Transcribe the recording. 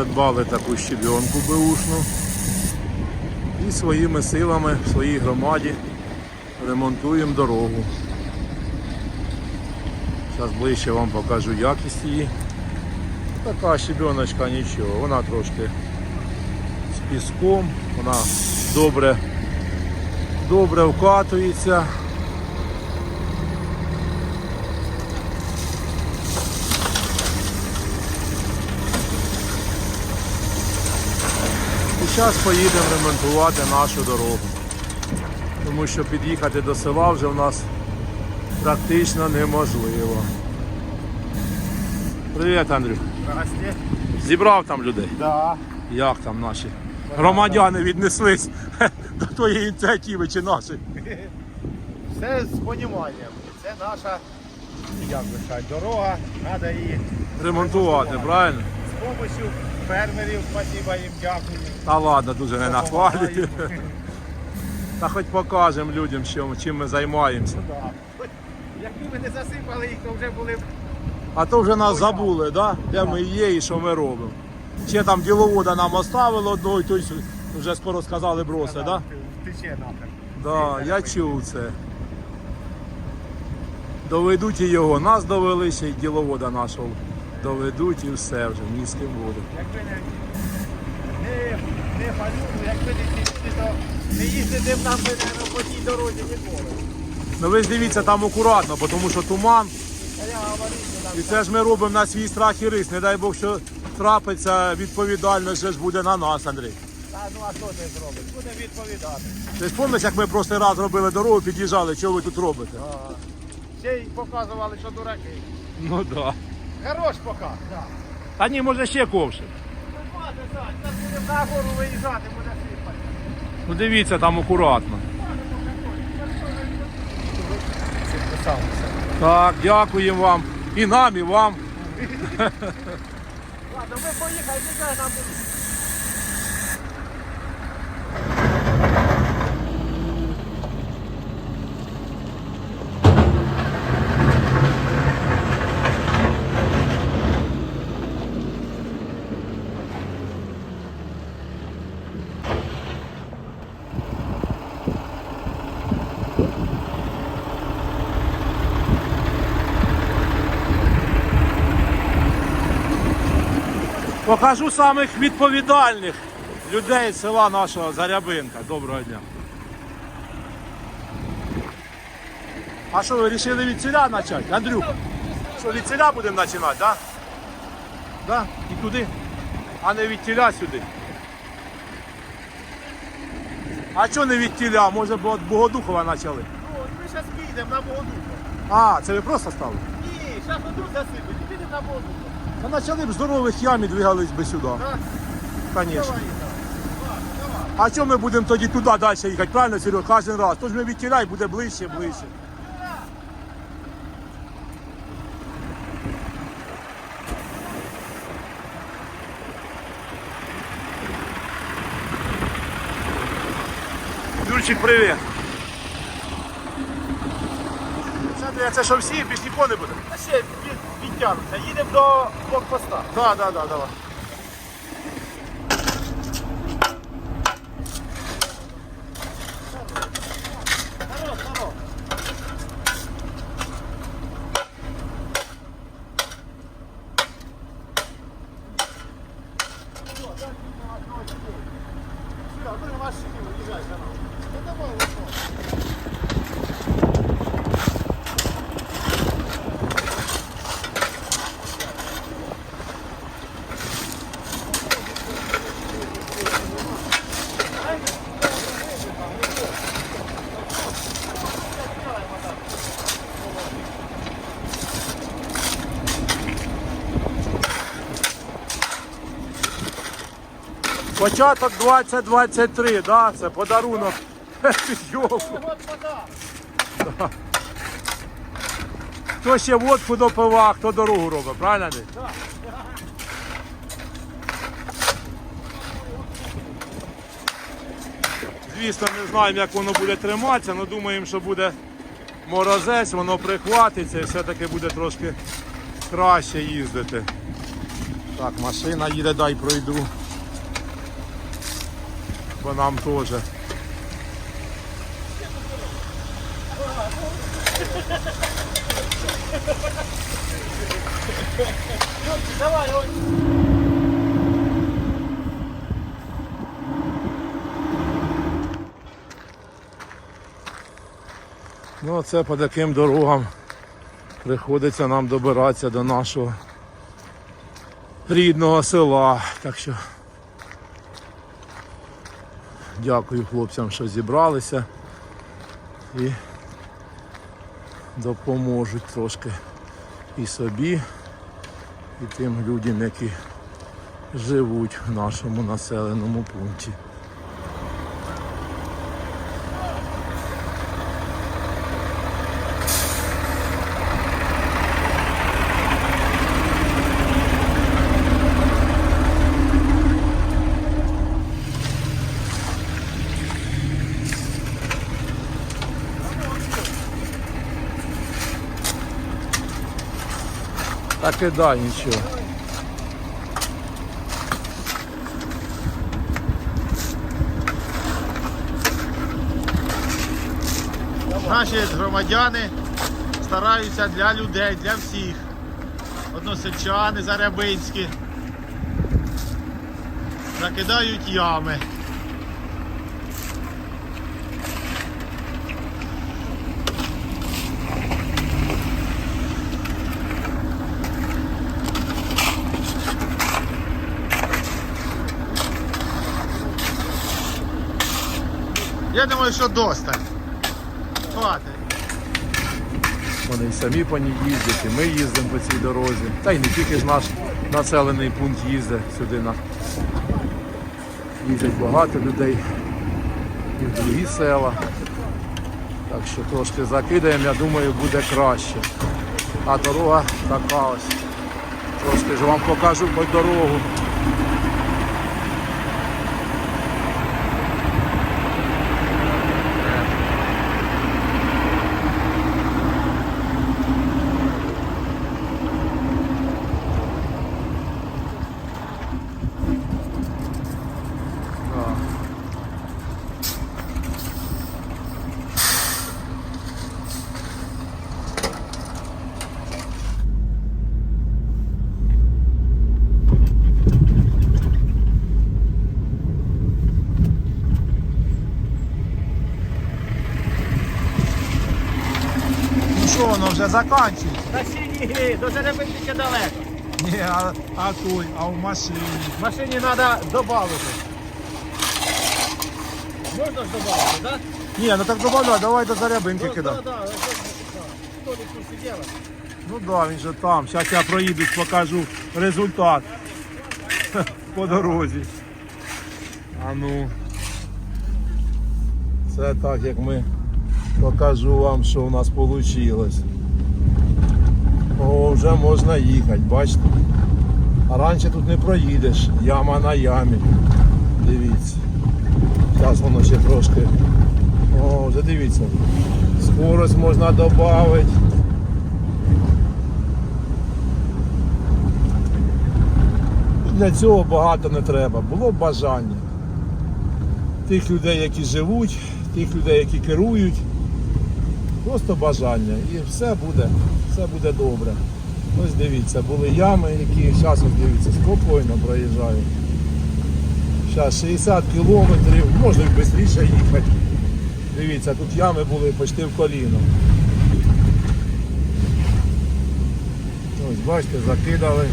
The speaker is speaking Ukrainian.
Придбали таку щебенку беушну і своїми силами в своїй громаді ремонтуємо дорогу. Зараз ближче вам покажу якість її. Така щебеночка нічого, вона трошки з піском, вона добре, добре вкатується. Зараз поїдемо ремонтувати нашу дорогу. Тому що під'їхати до села вже в нас практично неможливо. Привіт, Андрюх. Здрасте. Зібрав там людей. Да. Як там наші громадяни віднеслись до твоєї ініціативи чи наші? Все з поніманням. Це наша як би дорога, треба її Ремонтувати, правильно? з допомогою фермерів, спасибо їм дякую. Та ладно, дуже не нахвалюй. Допомагають. Та хоч покажемо людям, що, чим ми займаємося. Да. Якби ми не засипали їх, то вже були б А то вже нас забули, да? де ми є і що ми робимо. Ще там діловода нам оставили одного, і той вже скоро сказали броси, да? тече напрямок. Да, я чув це. Доведуть і його, нас довели ще й діловода нашого. Доведуть і все вже, ні з ким буде. Якби не, не, не палюну, якби не ці то не їздити б нам би по тій дорозі ніколи. Ну ви ж дивіться там акуратно, бо тому що туман. А я говорю, що там І це ж ми робимо на свій страх і риск. Не дай Бог, що трапиться, відповідальність же ж буде на нас, Андрій. Та ну а що ти зробиш? Буде відповідати. Ти ж пам'ятаєш, як ми просто раз робили дорогу, під'їжджали, що ви тут робите? А, Ще й показували, що дураки. Ну так. Да. Хорош пока. Да. А ні, може ще ковше. На гору виїжджати, буде сипати. Ну дивіться там акуратно. Так, дякуємо вам. І нам, і вам. Ладно, ви поїхали, нехай нам буде. Покажу самих відповідальних людей з села нашого Зарябинка. Доброго дня. А що, ви вирішили від селя почати? Андрюх, що від селя будемо починати, так? Да? Да? І туди? А не від тіля сюди. А чого не від тіля? Може б от Богодухова почали? Ну, ми зараз підемо на воду. А, це ви просто стали? Ні, зараз одну засипати, підемо на воду. Та почали б здорових ям і двигались би сюди. Звісно. А чому ми будемо тоді туди далі їхати? Правильно, Серега, кожен раз. Тож ми від тіля і буде ближче, ближче. Юрчик, привіт. Смотри, це що всі, більш нікого не буде? А ще від, відтягнуться. Їдемо до блокпоста. Так, так, так, давай. Здорово, здорово. Сюда, ну, машину, езжай, давай. Ну, давай, вот так. Початок 2023, да, це подарунок. Хто ще водку допива, хто дорогу робить, правильно? Андрій? Звісно, не знаємо, як воно буде триматися, але думаємо, що буде морозець, воно прихватиться і все-таки буде трошки краще їздити. Так, машина їде, дай пройду. Бо нам теж. Давай. Ну, це по таким дорогам приходиться нам добиратися до нашого рідного села. Так що дякую хлопцям, що зібралися і допоможуть трошки і собі, і тим людям, які живуть в нашому населеному пункті. Так і да, нічого. Наші громадяни стараються для людей, для всіх. Односельчани зарябинські. Закидають ями. Я думаю, що достань. Хватить. Вони й самі по ній їздять, і ми їздимо по цій дорозі. Та й не тільки ж наш населений пункт їздить сюди на їздять багато людей і в другі села. Так що трошки закидаємо, я думаю, буде краще. А дорога така ось. Трошки ж вам покажу по дорогу. Так. Ну вже закінчується. На сіній, до Зарябинки ще далеко. Ні, а, а той, а в машині. В машині треба додати. Можна ж додати, так? Да? Ні, ну так добавляй, давай до зарябинки Ну, кидай. да, ось курсі? Ну да, він же там. Зараз я проїду, покажу результат по дорозі. А ну. Це так, як ми покажу вам, що у нас вийшло. О, вже можна їхати, бачите? А раніше тут не проїдеш, яма на ямі. Дивіться. Зараз воно ще трошки. О, вже дивіться. Скорость можна додати. Для цього багато не треба. Було бажання. Тих людей, які живуть, тих людей, які керують. Просто бажання. І все буде, все буде добре. Ось дивіться, були ями, які зараз дивіться, спокійно проїжджають. Зараз 60 кілометрів, можна і швидше їхати. Дивіться, тут ями були почти в коліно. Ось бачите, закидали.